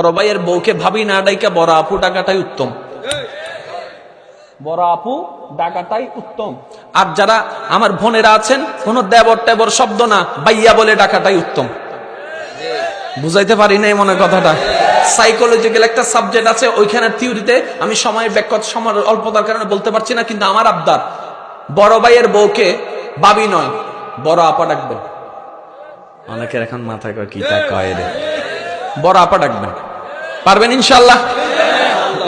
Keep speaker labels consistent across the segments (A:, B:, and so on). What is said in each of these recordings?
A: বড় বউকে ভাবি না ডাইকা বড় আপু ডাকাটাই উত্তম। বড় আপু ডাকাটাই উত্তম। আর যারা আমার বোনেরা আছেন কোন দেবর টেবর শব্দ না বাইয়া বলে ডাকাটাই উত্তম। বুঝাইতে পারি নাই মনে কথাটা। সাইকোলজিক্যাল একটা সাবজেক্ট আছে ওইখানে থিওরিতে আমি সময় ব্যাখ্যা সময় অল্পতার কারণে বলতে পারছি না কিন্তু আমার আবদার। বড় ভাইয়ের বউকে বাবি নয় বড় আপা ডাকবেন। অনেকের এখন মাথায় কয় কি তা কয় রে? বড় আপা ডাকবেন। পারবেন ইনশাল্লাহ?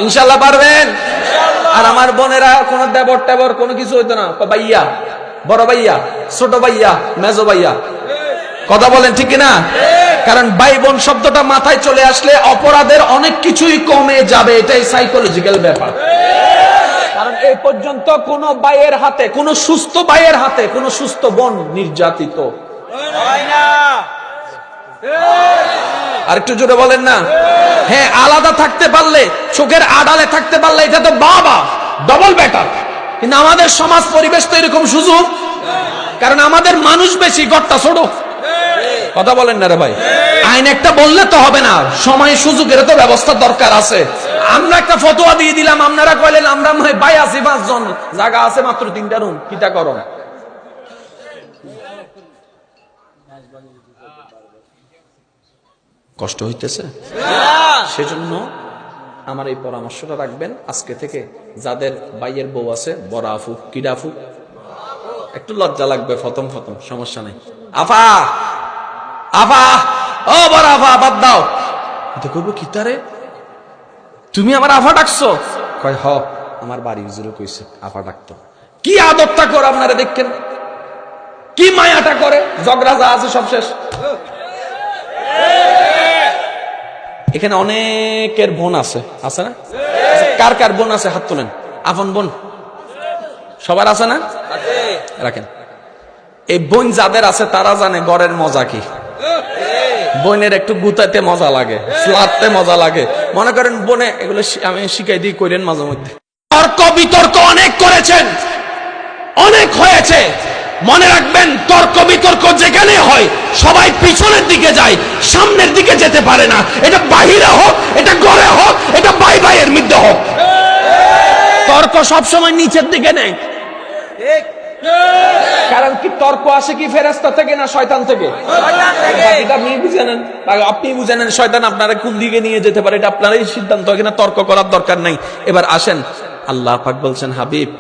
A: ইনশাল্লাহ পারবেন? আর আমার বোনেরা কোন দেবর টেবর কোনো কিছু হইতো না। ভাইয়া, বড় ভাইয়া, ছোট ভাইয়া, মেজো ভাইয়া। কথা বলেন ঠিক না কারণ ভাই বোন শব্দটা মাথায় চলে আসলে অপরাধের অনেক কিছুই কমে যাবে, এটাই সাইকোলজিক্যাল ব্যাপার। কারণ এই পর্যন্ত কোন ভাইয়ের হাতে, কোন সুস্থ ভাইয়ের হাতে কোন সুস্থ বোন নির্যাতিত। আর একটু জোরে বলেন না। হ্যাঁ আলাদা থাকতে পারলে, চোখের আড়ালে থাকতে পারলে এটা তো বাবা ডবল ব্যাটার কিন্তু আমাদের সমাজ পরিবেশ তো এরকম সুযোগ। কারণ আমাদের মানুষ বেশি গড়টা ছোট। কথা বলেন না রে ভাই। আইন একটা বললে তো হবে না। সময়, সুযোগের তো ব্যবস্থা দরকার আছে। আমরা একটা ফতোয়া দিয়ে দিলাম, আপনারা কইলেন, আমরা ভাই আছি পাঁচজন। জায়গা আছে মাত্র তিনটা রুম, কিটা করো কষ্ট হইতেছে? সেজন্য আমার এই পরামর্শটা রাখবেন। আজকে থেকে যাদের বাইয়ের বউ আছে, বড় আফু, কিডা আফু, একটু লজ্জা লাগবে, ফতম ফতম, সমস্যা নেই। আফা! আফা! ও বড় আফা, বাদ দাও। তো করব কি তারে? তুমি আমার আফা ডাকছো? কয়, হ, আমার বাড়ি হুজুরে কইছে, আফা ডাকতো। কি আদরটা করে আপনারা দেখেন? কি মায়াটা করে? যা আছে সব শেষ। এখানে অনেকের বোন আছে আছে না? কার কার বোন আছে? হাত তোলেন। আপন বোন? সবার আছে না? রাখেন। এই বোন যাদের আছে, তারা জানে গড়ের মজা কি। বোনের একটু গুতাতে মজা লাগে, ফ্লাটতে মজা লাগে। মনে করেন বোনে, এগুলো আমি শিখাই দিই কইলেন মাঝে মধ্যে। তর্ক বিতর্ক অনেক করেছেন। অনেক হয়েছে। মনে রাখবেন, তর্ক বিতর্ক যেখানে হয়, সবাই পিছনের দিকে যায়, সামনের দিকে যেতে পারে না। এটা বাহিরে হোক, এটা গড়ে হোক, এটা বাই বাইয়ের মধ্যে হোক। তর্ক সবসময় নিচের দিকে নেই কারণ কি তর্ক আসে কি ফেরেস্তা থেকে না শয়তান থেকে? আপনি বুঝে নেন, শয়তান আপনারা কোন দিকে নিয়ে যেতে পারে, এটা আপনারাই সিদ্ধান্ত, এখানে তর্ক করার দরকার নাই। এবার আসেন, আল্লাহ পাক বলছেন, হাবিব,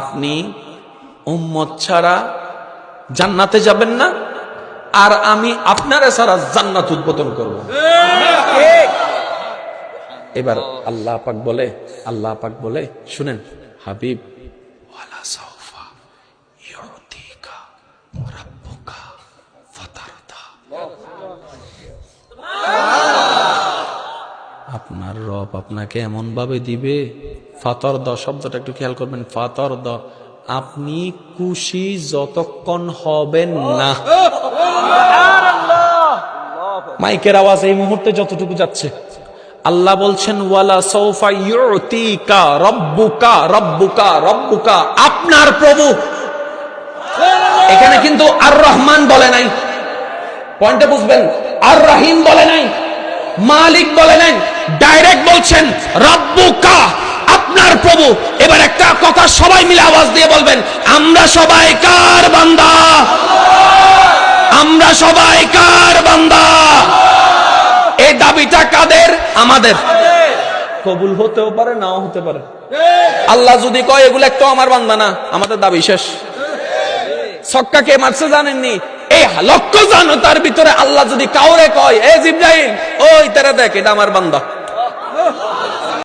A: আপনি উম্মত ছাড়া জান্নাতে যাবেন না, আর আমি আপনারা ছাড়া জান্নাত উদ্বোধন করব। এবার আল্লাহ পাক বলে, আল্লাহ পাক বলে, শুনেন, হাবিব আপনার রব আপনাকে এমন ভাবে দিবে ফাতর দ শব্দটা একটু খেয়াল করবেন ফাতর দ আপনি খুশি যতক্ষণ হবেন না। মাইকের আওয়াজ এই মুহূর্তে যতটুকু যাচ্ছে। আল্লাহ বলছেন ওয়ালা সৌফা ইউতিকা রব্বুকা রব্বুকা রব্বুকা। আপনার প্রভু। এখানে কিন্তু আর রহমান বলে নাই। পয়েন্টে বুঝবেন আর রাহিম বলে নাই। মালিক বলে নাই। ডাইরেক্ট বলছেন রব্বুকা আপনার প্রভু। এবার একটা কথা সবাই মিলে আওয়াজ দিয়ে বলবেন আমরা সবাই কার বান্দা? আমরা সবাই কার বান্দা? এই দাবিটা কাদের? আমাদের। কবুল হতেও পারে নাও হতে পারে। আল্লাহ যদি কয় এগুলো একটু আমার বান্দা না আমাদের দাবি শেষ। ছক্কা কে মারছে জানেননি? এই লক্ষ জানো তার ভিতরে আল্লাহ যদি কাউরে কয় এ জিব্রাইল ওই তারা দেখ এটা আমার বান্দা।